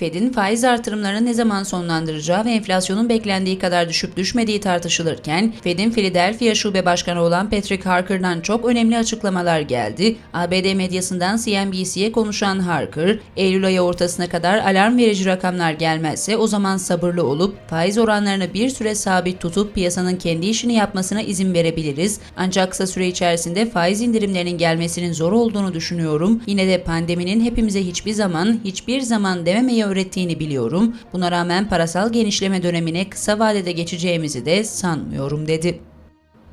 Fed'in faiz artırımlarını ne zaman sonlandıracağı ve enflasyonun beklendiği kadar düşüp düşmediği tartışılırken, Fed'in Philadelphia Şube Başkanı olan Patrick Harker'dan çok önemli açıklamalar geldi. ABD medyasından CNBC'ye konuşan Harker, Eylül ayı ortasına kadar alarm verici rakamlar gelmezse o zaman sabırlı olup faiz oranlarını bir süre sabit tutup piyasanın kendi işini yapmasına izin verebiliriz. Ancak kısa süre içerisinde faiz indirimlerinin gelmesinin zor olduğunu düşünüyorum. Yine de pandeminin hepimize hiçbir zaman, hiçbir zaman dememeyi öğrettiğini biliyorum. Buna rağmen parasal genişleme dönemine kısa vadede geçeceğimizi de sanmıyorum dedi.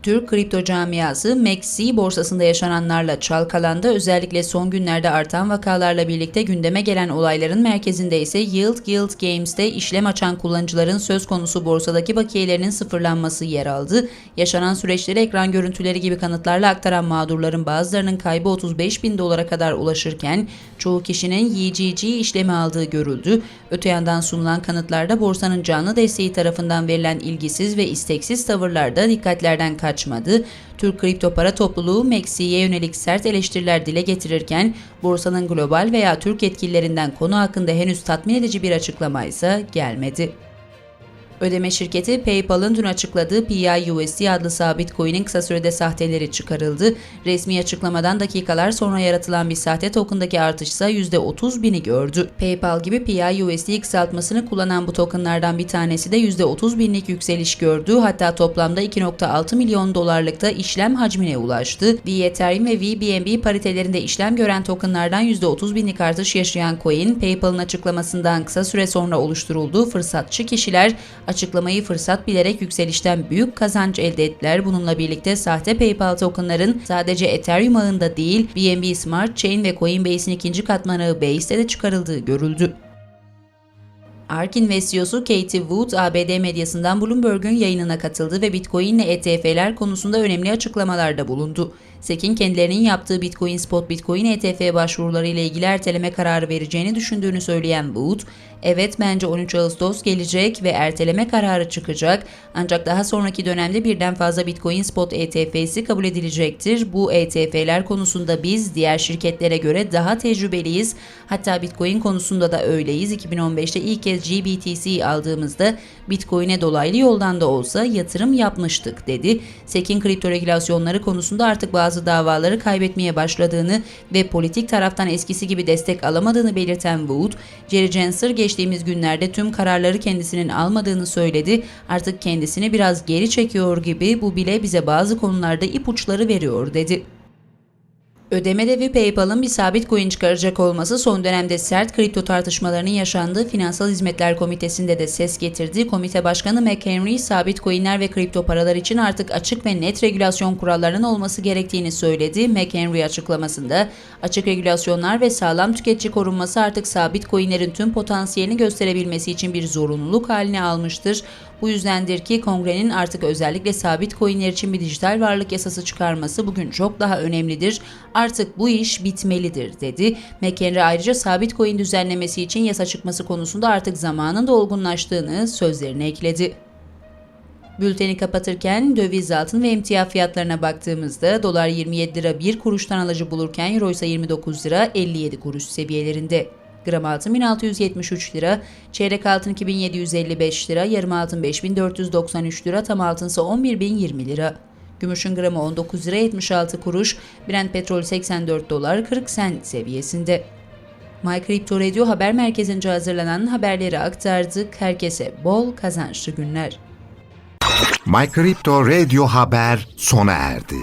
Türk kripto camiası MEXC borsasında yaşananlarla çalkalandı. Özellikle son günlerde artan vakalarla birlikte gündeme gelen olayların merkezinde ise Yield Guild Games'te işlem açan kullanıcıların söz konusu borsadaki bakiyelerinin sıfırlanması yer aldı. Yaşanan süreçleri ekran görüntüleri gibi kanıtlarla aktaran mağdurların bazılarının kaybı 35 bin dolara kadar ulaşırken çoğu kişinin YGG işlemi aldığı görüldü. Öte yandan sunulan kanıtlarda borsanın canlı desteği tarafından verilen ilgisiz ve isteksiz tavırlarda dikkatlerden kaçmadı. Türk kripto para topluluğu MEXC'ye yönelik sert eleştiriler dile getirirken borsanın global veya Türk yetkililerinden konu hakkında henüz tatmin edici bir açıklama ise gelmedi. Ödeme şirketi PayPal'ın dün açıkladığı PIUSD adlı sabit coin'in kısa sürede sahteleri çıkarıldı. Resmi açıklamadan dakikalar sonra yaratılan bir sahte token'daki artış ise %30 bini gördü. PayPal gibi PIUSD kısaltmasını kullanan bu tokenlardan bir tanesi de %30 binlik yükseliş gördü. Hatta toplamda 2.6 milyon dolarlıkta işlem hacmine ulaştı. Ethereum ve VBNB paritelerinde işlem gören tokenlardan %30 binlik artış yaşayan coin, PayPal'ın açıklamasından kısa süre sonra oluşturulduğu fırsatçı kişiler açıklamayı fırsat bilerek yükselişten büyük kazanç elde ettiler. Bununla birlikte sahte PayPal tokenların sadece Ethereum ağında değil, BNB Smart Chain ve Coinbase'in ikinci katman ağı Base'de de çıkarıldığı görüldü. ARK Invest CEO'su Katie Wood, ABD medyasından Bloomberg'un yayınına katıldı ve Bitcoin ile ETF'ler konusunda önemli açıklamalarda bulundu. SEC'in kendilerinin yaptığı Bitcoin Spot Bitcoin ETF başvuruları ile ilgili erteleme kararı vereceğini düşündüğünü söyleyen Wood, evet bence 13 Ağustos gelecek ve erteleme kararı çıkacak ancak daha sonraki dönemde birden fazla Bitcoin Spot ETF'si kabul edilecektir. Bu ETF'ler konusunda biz diğer şirketlere göre daha tecrübeliyiz. Hatta Bitcoin konusunda da öyleyiz. 2015'te ilk kez GBTC aldığımızda Bitcoin'e dolaylı yoldan da olsa yatırım yapmıştık dedi. SEC'in kripto regülasyonları konusunda artık bazı davaları kaybetmeye başladığını ve politik taraftan eskisi gibi destek alamadığını belirten Wood, Jerry Gensler geçtiğimiz günlerde tüm kararları kendisinin almadığını söyledi. Artık kendisini biraz geri çekiyor gibi bu bile bize bazı konularda ipuçları veriyor dedi. Ödeme devi PayPal'ın bir sabit coin çıkaracak olması son dönemde sert kripto tartışmalarının yaşandığı Finansal Hizmetler Komitesi'nde de ses getirdi. Komite Başkanı McHenry, sabit coinler ve kripto paralar için artık açık ve net regülasyon kurallarının olması gerektiğini söyledi. McHenry açıklamasında, açık regülasyonlar ve sağlam tüketici korunması artık sabit coinlerin tüm potansiyelini gösterebilmesi için bir zorunluluk haline almıştır. Bu yüzdendir ki kongrenin artık özellikle sabit coinler için bir dijital varlık yasası çıkarması bugün çok daha önemlidir. Artık bu iş bitmelidir dedi. McHenry ayrıca sabit coin düzenlemesi için yasa çıkması konusunda artık zamanın da olgunlaştığını sözlerine ekledi. Bülteni kapatırken döviz altın ve emtia fiyatlarına baktığımızda dolar 27 lira 1 kuruştan alıcı bulurken euro ise 29 lira 57 kuruş seviyelerinde. Gram altın 1673 lira, çeyrek altın 2755 lira, yarım altın 5493 lira, tam altın ise 11020 lira. Gümüşün gramı 19 lira 76 kuruş, Brent petrol 84 dolar 40 sent seviyesinde. My Crypto Radio haber merkezince hazırlanan haberleri aktardık. Herkese bol kazançlı günler. My Crypto Radio Haber sona erdi.